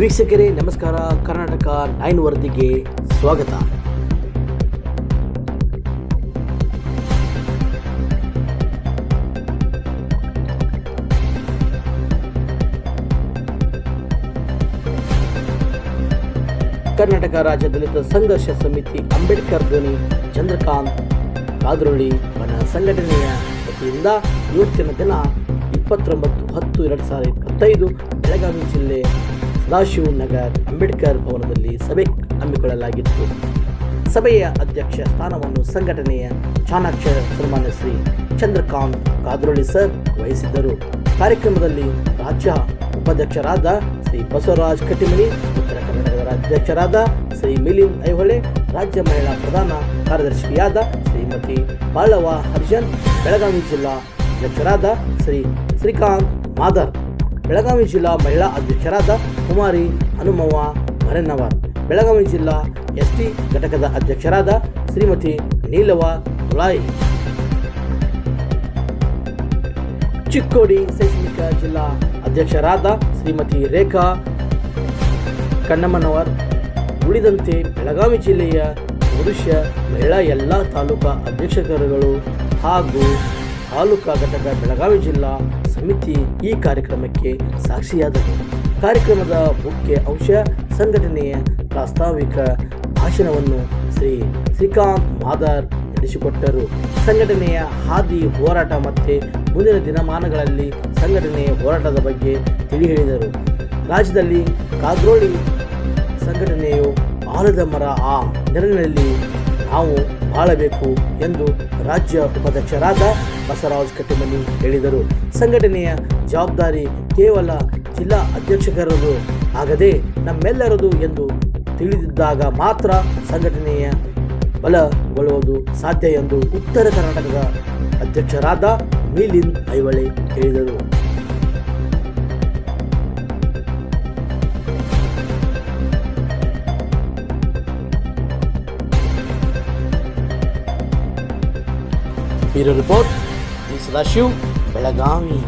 ವೀಕ್ಷಕರೇ ನಮಸ್ಕಾರ. ಕರ್ನಾಟಕ ನೈನ್ ವರದಿಗೆ ಸ್ವಾಗತ. ಕರ್ನಾಟಕ ರಾಜ್ಯ ದಲಿತ ಸಂಘರ್ಷ ಸಮಿತಿ ಅಂಬೇಡ್ಕರ್ ಧ್ವನಿ. ಚಂದ್ರಕಾಂತ್ ಕಾದ್ರೊಳ್ಳಿ ಮನ ಸಂಘಟನೆಯ ವತಿಯಿಂದ ಇವತ್ತಿನ ದಿನ ಇಪ್ಪತ್ತೊಂಬತ್ತು ಹತ್ತು ಎರಡು ಸಾವಿರದ ಇಪ್ಪತ್ತೈದು ಬೆಳಗಾವಿ ಜಿಲ್ಲೆ ಸದಾಶಿವ ನಗರ್ ಅಂಬೇಡ್ಕರ್ ಭವನದಲ್ಲಿ ಸಭೆ ಹಮ್ಮಿಕೊಳ್ಳಲಾಗಿತ್ತು. ಸಭೆಯ ಅಧ್ಯಕ್ಷ ಸ್ಥಾನವನ್ನು ಸಂಘಟನೆಯ ಚಾಣಾಕ್ಷ ಸನ್ಮಾನ್ಯ ಶ್ರೀ ಚಂದ್ರಕಾಂತ್ ಕಾದ್ರೋಳಿ ಸರ್ ವಹಿಸಿದ್ದರು. ಕಾರ್ಯಕ್ರಮದಲ್ಲಿ ರಾಜ್ಯ ಉಪಾಧ್ಯಕ್ಷರಾದ ಶ್ರೀ ಬಸವರಾಜ್ ಕಟ್ಟಿಮನಿ, ಉತ್ತರ ಕರ್ನಾಟಕದ ಅಧ್ಯಕ್ಷರಾದ ಶ್ರೀ ಮಿಲಿಂದ್ ಐಹೊಳೆ ರಾಜ್ಯ ಮಹಿಳಾ ಪ್ರಧಾನ ಕಾರ್ಯದರ್ಶಿಯಾದ ಶ್ರೀಮತಿ ಬಾಳವ ಹರ್ಷನ್ ಬೆಳಗಾವಿ ಜಿಲ್ಲಾ ಅಧ್ಯಕ್ಷರಾದ ಶ್ರೀ ಶ್ರೀಕಾಂತ್ ಮಾದರ್, ಬೆಳಗಾವಿ ಜಿಲ್ಲಾ ಮಹಿಳಾ ಅಧ್ಯಕ್ಷರಾದ ಕುಮಾರಿ ಹನುಮವ್ವ ಮರೆನ್ನವರ್ ಬೆಳಗಾವಿ ಜಿಲ್ಲಾ ಎಸ್ ಟಿ ಘಟಕದ ಅಧ್ಯಕ್ಷರಾದ ಶ್ರೀಮತಿ ನೀಲವ ತುಳಾಯಿ ಚಿಕ್ಕೋಡಿ ಶೈಕ್ಷಣಿಕ ಜಿಲ್ಲಾ ಅಧ್ಯಕ್ಷರಾದ ಶ್ರೀಮತಿ ರೇಖಾ ಕಣ್ಣಮ್ಮನವರ್ ಉಳಿದಂತೆ ಬೆಳಗಾವಿ ಜಿಲ್ಲೆಯ ಪುರುಷ ಮಹಿಳಾ ಎಲ್ಲ ತಾಲೂಕಾ ಅಧ್ಯಕ್ಷರುಗಳು ಹಾಗೂ ತಾಲೂಕಾ ಘಟಕ ಬೆಳಗಾವಿ ಜಿಲ್ಲಾ ಸಮಿತಿ ಈ ಕಾರ್ಯಕ್ರಮಕ್ಕೆ ಸಾಕ್ಷಿಯಾದರು. ಕಾರ್ಯಕ್ರಮದ ಮುಖ್ಯ ಅಂಶ ಸಂಘಟನೆಯ ಪ್ರಾಸ್ತಾವಿಕ ಭಾಷಣವನ್ನು ಶ್ರೀ ಶ್ರೀಕಾಂತ್ ಮಾದರ್ ನಡೆಸಿಕೊಟ್ಟರು. ಸಂಘಟನೆಯ ಹಾದಿ ಹೋರಾಟ ಮತ್ತು ಮುಂದಿನ ದಿನಮಾನಗಳಲ್ಲಿ ಸಂಘಟನೆಯ ಹೋರಾಟದ ಬಗ್ಗೆ ತಿಳಿ ಹೇಳಿದರು ರಾಜ್ಯದಲ್ಲಿ ಕಾಗ್ರೋಳಿ ಸಂಘಟನೆಯು ಆಲದ ಮರ ಆ ನೆರಳಿನಲ್ಲಿ ನಾವು ಬಾಳಬೇಕು ಎಂದು ರಾಜ್ಯ ಉಪಾಧ್ಯಕ್ಷರಾದ ಬಸವರಾಜ್ ಕಟ್ಟಿಮನಿ ಹೇಳಿದರು. ಸಂಘಟನೆಯ ಜವಾಬ್ದಾರಿ ಕೇವಲ ಜಿಲ್ಲಾ ಅಧ್ಯಕ್ಷಕರದು ಆಗದೆ ನಮ್ಮೆಲ್ಲರದು ಎಂದು ತಿಳಿದಿದ್ದಾಗ ಮಾತ್ರ ಸಂಘಟನೆಯ ಬಲಗೊಳ್ಳುವುದು ಸಾಧ್ಯ ಎಂದು ಉತ್ತರ ಕರ್ನಾಟಕದ ಅಧ್ಯಕ್ಷರಾದ ಮಿಲಿಂದ್ ಐವಳೆ ಹೇಳಿದರು. Bureau report V Sadashiv Belagavi